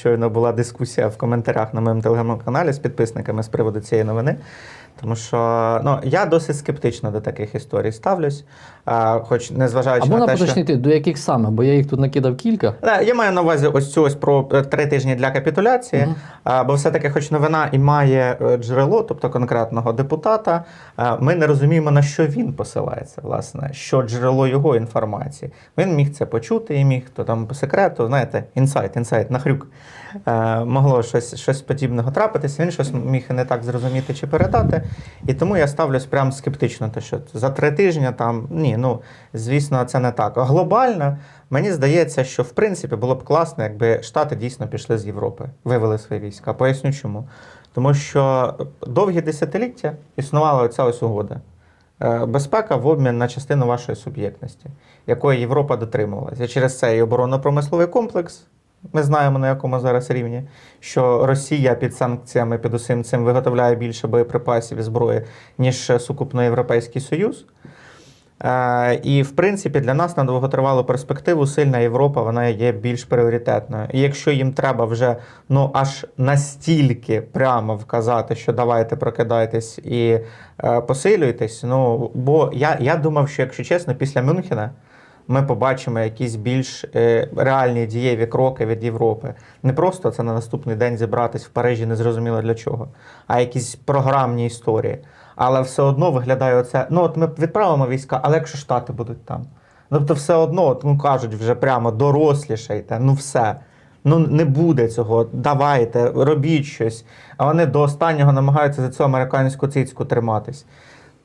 Щойно була дискусія в коментарях на моєму телеграм-каналі з підписниками з приводу цієї новини. Тому що ну, я досить скептично до таких історій ставлюсь. А, хоч незважаючи А можна на те, що... до яких саме, бо я їх тут накидав кілька. Я маю на увазі ось цю ось про е, три тижні для капітуляції, Мгм. а, бо все-таки, хоч новина і має е, джерело, тобто конкретного депутата, а, ми не розуміємо, на що він посилається, власне, що джерело його інформації. Він міг це почути і міг то там по секрету, знаєте, інсайт, інсайт, нахрюк. Е, могло щось, щось подібного трапитися, він щось міг не так зрозуміти чи передати. І тому я ставлюсь прям скептично, те, що за три тижні там ні, ну звісно, це не так. А глобально мені здається, що в принципі було б класно, якби Штати дійсно пішли з Європи, вивели свої війська. Поясню чому. Тому що довгі десятиліття існувала оця ось угода. Е, Безпека в обмін на частину вашої суб'єктності, якої Європа дотримувалася. Через це і оборонно-промисловий комплекс. Ми знаємо, на якому зараз рівні, що Росія під санкціями під усім цим виготовляє більше боєприпасів і зброї, ніж сукупно Європейський Союз. Е, І, в принципі, для нас на довготривалу перспективу сильна Європа вона є більш пріоритетною. І якщо їм треба вже ну аж настільки прямо вказати, що давайте прокидайтесь і е, посилюйтесь. Ну бо я, я думав, що якщо чесно, після Мюнхена ми побачимо якісь більш е, реальні дієві кроки від Європи. Не просто це на наступний день зібратись в Парижі, незрозуміло для чого, а якісь програмні історії. Але все одно виглядає оце. Ну, от ми відправимо війська, але якщо Штати будуть там. Тобто, все одно, от, ну кажуть вже прямо дорослішайте, ну все. Ну не буде цього. Давайте, робіть щось. А вони до останнього намагаються за цю американську цицьку триматись.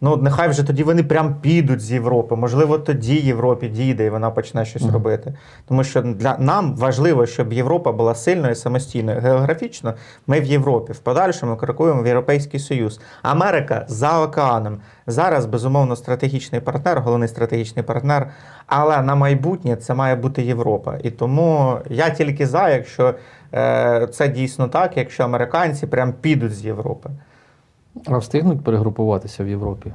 Ну, нехай вже тоді вони прям підуть з Європи. Можливо, тоді Європі дійде і вона почне щось Мгм. робити. Тому що для нам важливо, щоб Європа була сильною і самостійною. Географічно ми в Європі. В подальшому крокуємо в Європейський Союз. Америка за океаном. Зараз, безумовно, стратегічний партнер, головний стратегічний партнер. Але на майбутнє це має бути Європа. І тому я тільки за, якщо е, це дійсно так, якщо американці прям підуть з Європи. А встигнуть перегрупуватися в Європі.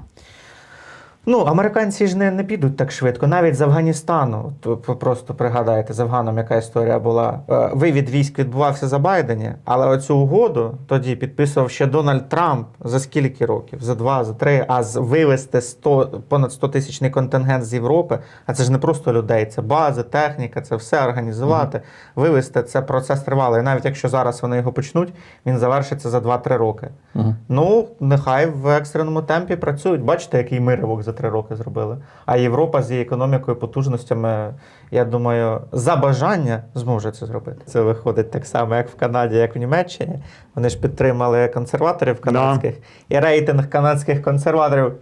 Ну, американці ж не, не підуть так швидко, навіть з Афганістану. То просто пригадайте з Афганом, яка історія була. Е, Вивід військ відбувався за Байдені, але оцю угоду тоді підписував ще Дональд Трамп за скільки років? За два, за три. А з вивести 100, понад 100 тисячний контингент з Європи. А це ж не просто людей, це бази, техніка, це все організувати. Вивести це процес тривалий. Навіть якщо зараз вони його почнуть, він завершиться за 2-3 роки. Угу. Ну, нехай в екстреному темпі працюють. Бачите, який ми ривок за три роки зробили. А Європа з її економікою, потужностями, я думаю, за бажання зможе це зробити. Це виходить так само, як в Канаді, як в Німеччині. Вони ж підтримали консерваторів канадських, і рейтинг канадських консерваторів.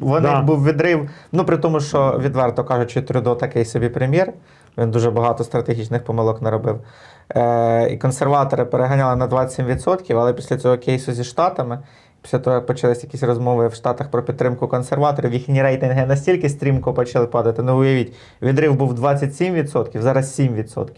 Вони Да. був відрив. Ну при тому, що відверто кажучи, Трюдо такий собі прем'єр. Він дуже багато стратегічних помилок наробив. Е, і консерватори переганяли на 27%, але після цього кейсу зі Штатами, після того, як почалися якісь розмови в Штатах про підтримку консерваторів, їхні рейтинги настільки стрімко почали падати. Ну, уявіть, відрив був 27%, зараз 7%.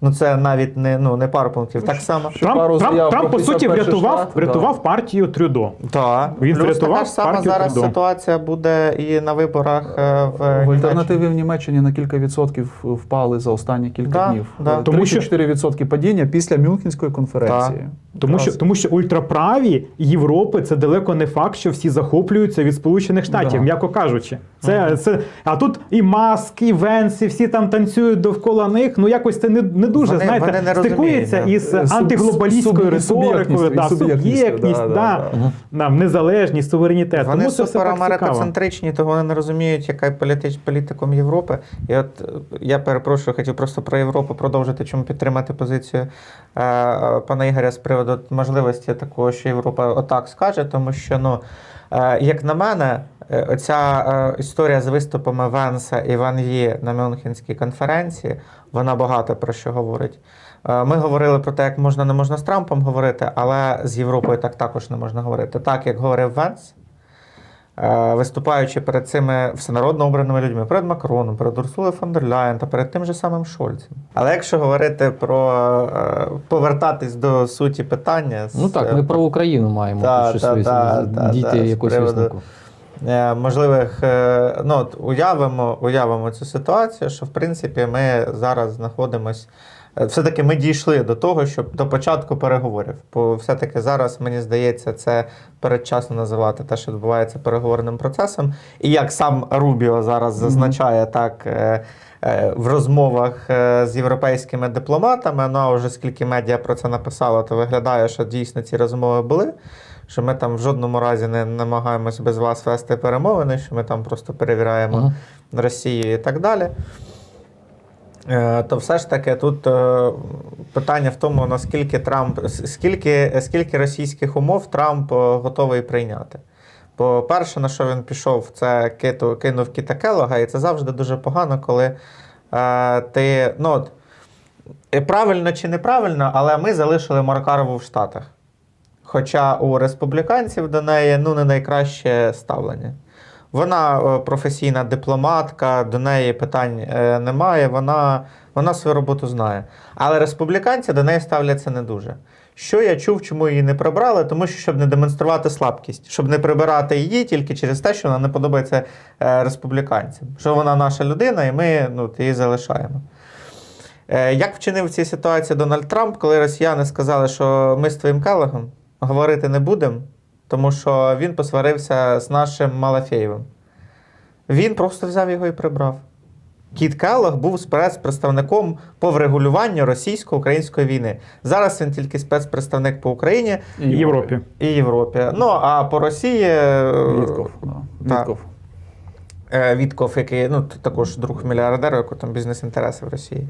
Ну, це навіть не, ну, не пару пунктів. Так само. Трамп, Трамп, заяв Трамп, по суті, врятував, штат, врятував партію Трюдо. Так. Він Плюс така ж сама партію зараз Трюдо. ситуація буде і на виборах е, в, В альтернативі в Німеччині на кілька відсотків впали за останні кілька Да, днів. да. Е, Тому що- 34 відсотки падіння після Мюнхенської конференції. Тому що, тому що ультраправі Європи це далеко не факт, що всі захоплюються від Сполучених Штатів, Да. м'яко кажучи. Це, це, а тут і Маск, і Венс, і всі там танцюють довкола них. Ну якось це не, не дуже Вони- знаєте, вони не стикується розуміють, із да. Антиглобалістською риторикою, да, суб'єктність, да, да, да, да, незалежність, суверенітет. Вони суперамерикоцентричні, того вони не розуміють, яка є політич, політиком Європи. І от е, я перепрошую, хотів просто про Європу продовжити, чому підтримати позицію е, пана Ігоря з приводу можливості такого, що Європа отак скаже, тому що, ну, е, як на мене, е, оця е, історія з виступами Венса і Ван Є на Мюнхенській конференції, вона багато про що говорить. Е, Ми говорили про те, як можна не можна з Трампом говорити, але з Європою так також не можна говорити. Так, як говорив Венс, е, виступаючи перед цими всенародно обраними людьми, перед Макроном, перед Урсулою фон дер Ляєн та перед тим же самим Шольцем. Але якщо говорити про е, повертатись до суті питання, Ну так, ми про Україну маємо Та, щось та, та, дійти та, якусь висновку. е, можливих, е, ну, от уявимо, уявимо цю ситуацію, що в принципі ми зараз знаходимося е, все-таки ми дійшли до того, щоб до початку переговорів. Бо все-таки зараз, мені здається, це передчасно називати те, що відбувається переговорним процесом. І як сам Рубіо зараз зазначає, так. е, е, В розмовах е, з європейськими дипломатами, ну а вже скільки медіа про це написало, то виглядає, що дійсно ці розмови були. Що ми там в жодному разі не намагаємось без вас вести перемовини, що ми там просто перевіряємо Мгм. Росію і так далі. Е, То все ж таки тут е, питання в тому, наскільки Трамп, скільки, скільки російських умов Трамп е, готовий прийняти. Бо перше, на що він пішов, це киту, кинув Кіта Келлога, і це завжди дуже погано, коли е, ти. Ну, от, правильно чи неправильно, але ми залишили Маркарову в Штатах. Хоча у республіканців до неї ну, не найкраще ставлення. Вона е, професійна дипломатка, до неї питань е, немає, вона, вона свою роботу знає. Але республіканці до неї ставляться не дуже. Що я чув, чому її не прибрали? Тому що щоб не демонструвати слабкість, щоб не прибирати її тільки через те, що вона не подобається е, республіканцям. Що вона наша людина, і ми ну, її залишаємо. Як вчинив в цій ситуації Дональд Трамп, коли росіяни сказали, що ми з твоїм Келлогом говорити не будемо, тому що він посварився з нашим Малафєєвим. Він просто взяв його і прибрав. Кіт Келлог був спецпредставником по врегулюванню російсько-української війни. Зараз він тільки спецпредставник по Україні І Європі. і Європі. Ну а по Росії е, Вітков. Да. Вітков. е, Вітков, який ну, також друг мільярдера, який там бізнес-інтереси в Росії.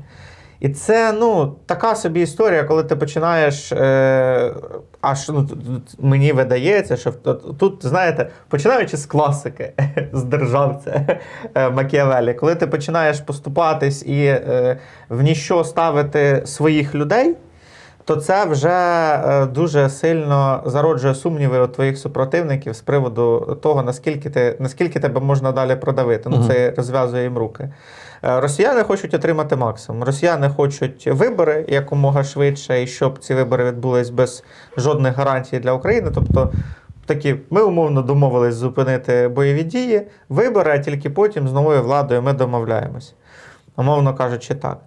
І це ну, така собі історія, коли ти починаєш. Е, аж ну, мені видається, що тут, знаєте, починаючи з класики, з державця е, Макіавелі, коли ти починаєш поступатись і е, в ніщо ставити своїх людей. То це вже е, дуже сильно зароджує сумніви у твоїх супротивників з приводу того, наскільки ти наскільки тебе можна далі продавити. Ну це розв'язує їм руки. Е, Росіяни хочуть отримати максимум. Росіяни хочуть вибори якомога швидше, і щоб ці вибори відбулись без жодних гарантій для України. Тобто, такі, ми умовно домовились зупинити бойові дії, вибори, а тільки потім з новою владою ми домовляємось. Умовно кажучи, так.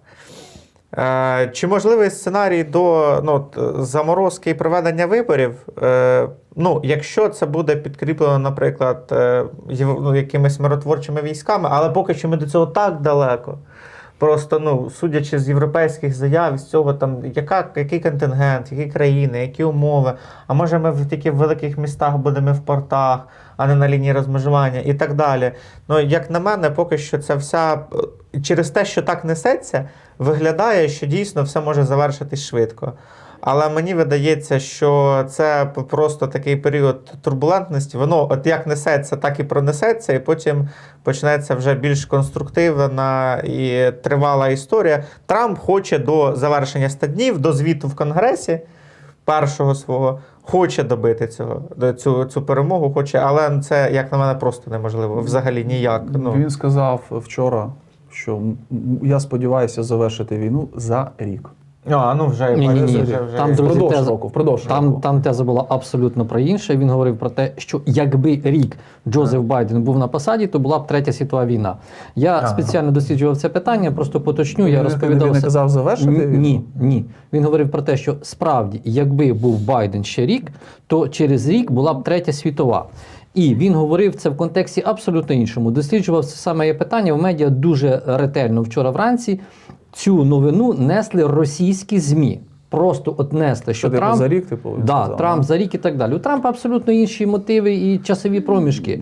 Е, Чи можливий сценарій до ну, заморозки і проведення виборів? Е, ну, якщо це буде підкріплено, наприклад, е, ну, якимись миротворчими військами, але поки що ми до цього так далеко. Просто, ну, судячи з європейських заяв, з цього там, яка, який контингент, які країни, які умови, а може ми в в великих містах будемо в портах, а не на лінії розмежування і так далі. Ну, як на мене, поки що це вся через те, що так несеться, виглядає, що дійсно все може завершитись швидко. Але мені видається, що це просто такий період турбулентності. Воно от як несеться, так і пронесеться, і потім почнеться вже більш конструктивна і тривала історія. Трамп хоче до завершення 100 днів, до звіту в Конгресі першого свого, хоче добити цього, цю, цю перемогу, хоче, але це, як на мене, просто неможливо. Взагалі ніяк. Ну, Він сказав вчора, що я сподіваюся завершити війну за рік. А, ну вже, Ні, ні, ні. вже, вже, Там, друзі, Впродовж теза- року, впродовж Там, року. там теза була абсолютно про інше. Він говорив про те, що якби рік Джозеф Байден був на посаді, то була б третя світова війна. Я Ага. спеціально досліджував це питання, просто поточню. Я розповідав він не казав завершити Ні. Ні, ні. Він говорив про те, що справді, якби був Байден ще рік, то через рік була б третя світова. І він говорив це в контексті абсолютно іншому. Досліджував це саме є питання в медіа дуже ретельно вчора вранці. Цю новину несли російські ЗМІ. Просто от несли, що Що типу, Трамп за рік, типу, да, Трамп за рік і так далі. У Трампа абсолютно інші мотиви і часові проміжки.